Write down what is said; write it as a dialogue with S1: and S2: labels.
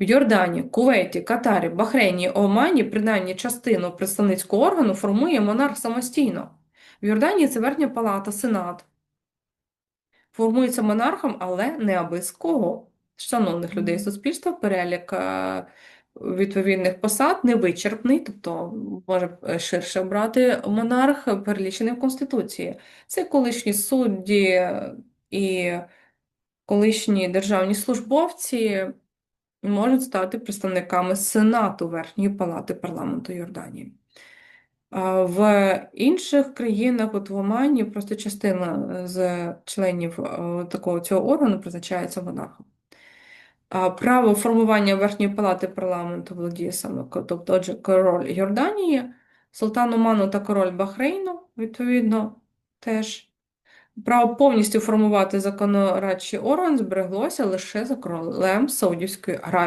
S1: В Йордані, Кувейті, Катарі, Бахрейні, Омані принаймні частину представницького органу формує монарх самостійно. В Йорданії це верхня палата, сенат. Формується монархом, але не аби з кого. Шановних людей суспільства, перелік е, відповідних посад невичерпний, тобто може е, ширше обрати монарх, перелічений в Конституції. Це колишні судді і колишні державні службовці можуть стати представниками Сенату Верхньої Палати парламенту Йорданії. В інших країнах, от в Омані, просто частина з членів е, такого цього органу призначається монархом. Право формування Верхньої Палати парламенту володіє саме, тобто, отже, король Йорданії, султан Оману та король Бахрейну, відповідно, теж. Право повністю формувати законодавчий орган збереглося лише за королем Саудівської Аравії.